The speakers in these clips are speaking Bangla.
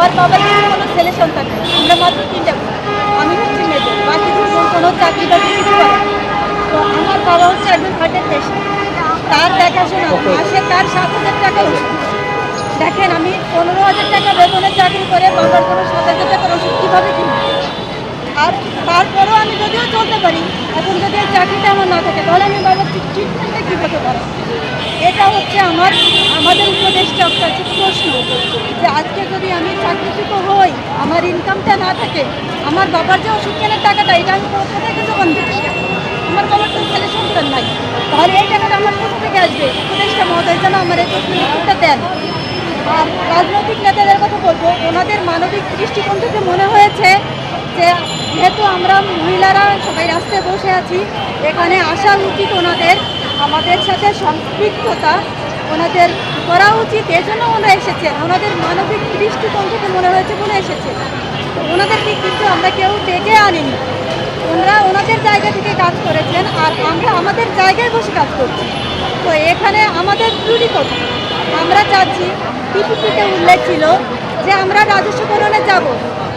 আমার বাবার কিন্তু কোনো ছেলে সন্তান নেই। আমরা মাত্র তিনটা। আমি হচ্ছে মেয়ে বাকি দুজন কোনো চাকরি বাকরি কিছু করে তো আমার বাবা হচ্ছে একজন হার্টের পেশেন্ট তার দেখাশোনা মাসে তার সাত হাজার টাকা ওষুধ দেখেন আমি পনেরো হাজার টাকা বেতনের চাকরি করে বাবার কোনো সাত হাজার টাকার ওষুধ কীভাবে কিনবো? আর তারপরেও আমি যদিও চলতে পারি এখন যদি এই চাকরিটা আমার না থাকে তাহলে আমি বাবার ট্রিটমেন্টটা কীভাবে পারব এটা হচ্ছে আমার আমাদের উপদেশটা একটা হচ্ছে প্রশ্ন যে আজকে যদি আমি চাকরিচ্যুত হই, আমার ইনকামটা না থাকে, আমার বাবার যে ওষুধ টাকাটা, এটা আমি কোথা থেকে জোগান আমার বাবার তো ছেলে সন্তান নাই। তাহলে এই টাকাটা আমার কোথা থেকে আসবে? উপদেশটা মহোদয় যেন আমার এই প্রশ্নের উত্তরটা দেন। আর রাজনৈতিক নেতাদের কথা বলব, ওনাদের মানবিক দৃষ্টিকোণ থেকে মনে হয়েছে যে যেহেতু আমরা মহিলারা সবাই রাস্তায় বসে আছি, এখানে আসা উচিত ওনাদের, আমাদের সাথে সম্পৃক্ততা ওনাদের করা উচিত এজন্য ওনারা এসেছেন। ওনাদের মানবিক দৃষ্টিকোণ থেকে মনে হয়েছে বলে এসেছে। তো ওনাদেরকে কিন্তু আমরা কেউ ডেকে আনিনি। ওনারা ওনাদের জায়গা থেকে কাজ করেছেন আর আমরা আমাদের জায়গায় বসে কাজ করছি। তো এখানে আমাদের ত্রুটি কোথায় আমরা চাচ্ছি টিপিপিতে উল্লেখ ছিল যে আমরা রাজস্বকরণে যাব।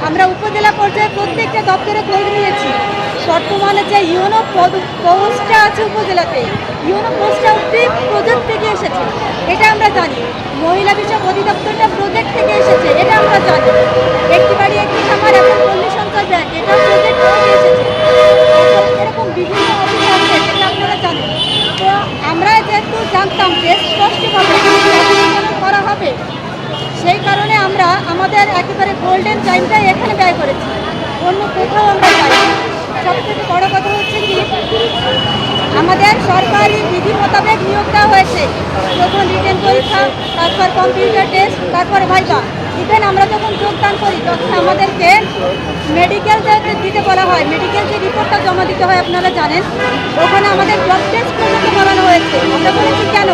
আমরা উপজেলা পর্যায়ে প্রত্যেকটা দপ্তরে খোঁজ নিয়েছি। বর্তমানে যে ইউনো পোস্টটা আছে উপজেলাতে, ইউনো পোস্টটা অব্দি প্রজেক্ট থেকে এসেছে এটা আমরা জানি মহিলা বিষয়ক অধিদপ্তরটা প্রজেক্ট থেকে এসেছে এটা আমরা জানি একটি বাড়ি একটি খামার এবং পল্লী সঞ্চয় ব্যাংক এটা প্রজেক্ট থেকে এসেছে তারপর এরকম বিভিন্ন অফিস আছে যেটা আপনারা জানেন তো আমরা যেহেতু জানতাম যে স্পষ্টভাবে রাজনীতিকরণ করা হবে সেই কারণে আমরা আমাদের একেবারে গোল্ডেন টাইমটাই এখানে ব্যয় করেছি। অন্য কোথাও আমরা যাই সব থেকে বড় কথা হচ্ছে কি, আমাদের সরকারি বিধি মোতাবেক নিয়োগ দেওয়া হয়েছে। যখন রিটেন পরীক্ষা, তারপর কম্পিউটার টেস্ট তারপর ভাইবা ইভেন আমরা যখন যোগদান করি, তখন আমাদেরকে মেডিকেল দিতে বলা হয় মেডিকেল যে রিপোর্টটা জমা দিতে হয়, আপনারা জানেন, ওখানে আমাদের ব্লাড টেস্ট পর্যন্ত করানো হয়েছে আমরা বলেছি কেন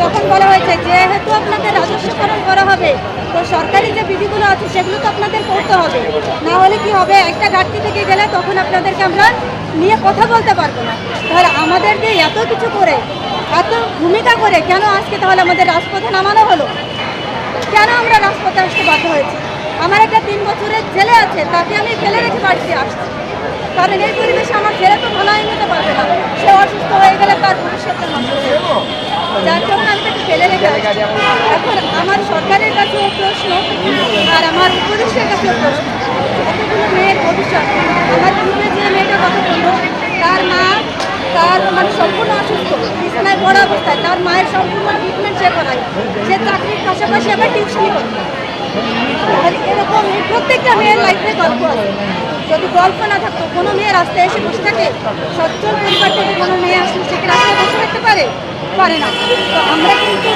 তখন বলা হয়েছে যেহেতু আপনাদের রাজস্বকরণ করা হবে। তো সরকারি যে বিধিগুলো আছে, সেগুলো তো আপনাদের করতে হবে। না হলে কি হবে, একটা ঘাটতি থেকে গেলে তখন আপনাদেরকে আমরা নিয়ে কথা বলতে পারব না। তাহলে আমাদেরকে এত কিছু করে, এত ভূমিকা করে কেন আজকে তাহলে আমাদের রাজপথে নামানো হলো? কেন আমরা রাজপথে আসতে বাধ্য হয়েছি? আমার একটা তিন বছরের ছেলে আছে, তাকে আমি ফেলে রেখে বাড়িতে আসছি। কারণ এই পরিবেশে আমার ছেলে তো ভালো নিতে পারবে না। সে অসুস্থ হয়ে গেলে তার ভবিষ্যৎটা নষ্ট হয়ে। যার ফেলে রেখে এখন আমার সরকারের কাছেও প্রশ্ন আর আমার উপদেশের কাছেও প্রশ্ন। এতগুলো মেয়ের ভবিষ্যৎ। আমার গ্রুপে যে মেয়েটা কথা বলল তার মা, তার মানে সম্পূর্ণ অসুস্থ, বিছানায় বড় অবস্থায়, তার মায়ের সম্পূর্ণ ট্রিটমেন্ট সে করায়। সে চাকরির পাশাপাশি আবার টিউশনই করে আর এরকম প্রত্যেকটা মেয়ের লাইফে গল্প যদি গল্প না থাকতো, কোনো মেয়ে রাস্তায় এসে বসে থাকে, সচ্ছল পরিবার থেকে কোনো মেয়ে আসলে সে রাস্তায় বসে থাকতে পারে? পারে না। তো আমরা কিন্তু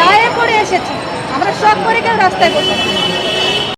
দায়ে পড়ে এসেছি। আমরা সব করে কেউ রাস্তায় বসে।